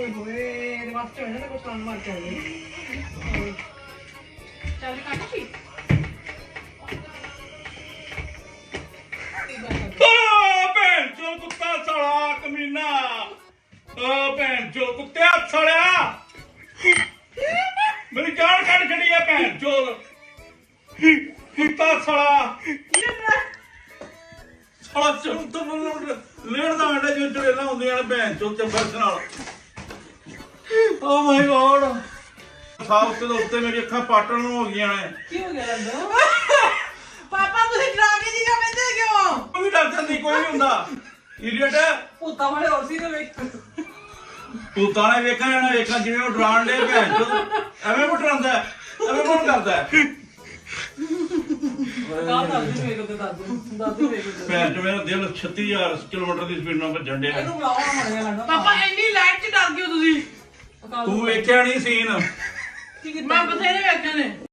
ਓਏ ਹੋਏ ਇਹਦੇ ਵਾਸਤੇ ਹੋਇਆ ਨਾ ਕੁਛ ਕੰਮ ਮਾਰ ਕੇ ਆਉਂਦੇ ਚੱਲ ਕੱਟ ਸੀ ਓ ਭੈਣ ਚੋ ਕੁੱਤਾ ਸਾਲਾ ਕਮੀਨਾ ਓ ਭੈਣ ਚੋ ਕੁੱਤਿਆ ਸਾਲਿਆ ਮੇਰੀ ਜਾਨ ਕੱਢ ਛੱਡੀ ਆ ਭੈਣ ਚੋ ਕੁੱਤਾ ਸਾਲਾ ਸਾਲਾ ਚੁੰਮ ਤੋਂ ਲੈਣ ਦਾ ਅੰਡਾ ਜੋ ਚੜੇਲਾ ਹੁੰਦੀਆਂ ਨੇ ਭੈਣ ਚੋ ਚੱਬਰ ਨਾਲ। Oh my God. ਸਾਹ ਉੱਤੇ ਦੇ ਉੱਤੇ ਮੇਰੀ ਅੱਖਾਂ ਪਾਟਣ ਨੂੰ ਹੋ ਗਈਆਂ ਨੇ। ਕੀ ਹੋ ਗਿਆ ਲੰਦੋ ਪਾਪਾ ਤੁਸੀਂ ਡਰਾਵੇ ਜੀ ਨਾ ਬੰਦੇ ਕਿਉਂ? ਉਹ ਵੀ ਡਾਕਟਰ ਦੀ ਕੋਈ ਨਹੀਂ ਹੁੰਦਾ। ਇਡੀਅਟ ਪੁੱਤਾਂ ਵਾਲੇ ਹੋਰ ਸੀ ਤੇ ਵੇਖ ਤੂੰ ਤਾਂ ਨੇ ਵੇਖਿਆ ਨਾ ਵੇਖਾਂ ਜਿਵੇਂ ਉਹ ਡਰਾਣ ਦੇ ਭੈਣ ਚੋ ਐਵੇਂ ਕੋ ਡਰਾਉਂਦਾ ਹੈ? ਐਵੇਂ ਕੌਣ ਕਰਦਾ ਹੈ? ਕਾ ਦਾਦੂ ਵੇਖ ਤੇ ਦਾਦੂ। ਦਾਦੂ ਵੇਖ ਤੇ ਭੈਣ ਚੋ ਮੇਰਾ ਦਿਲ 36000 ਕਿਲੋਮੀਟਰ ਦੀ ਸਪੀਡ ਨਾਲ ਭੱਜਣ ਡਿਆ। ਇਹਨੂੰ ਪਾਪਾ ਇੰਨੀ ਲਾਈਟ ਤੂੰ ਵੇਖਿਆ ਨਹੀਂ ਸੀਨ? ਮੈਂ ਬਥੇਰੇ ਵੇਖੇ ਨੇ।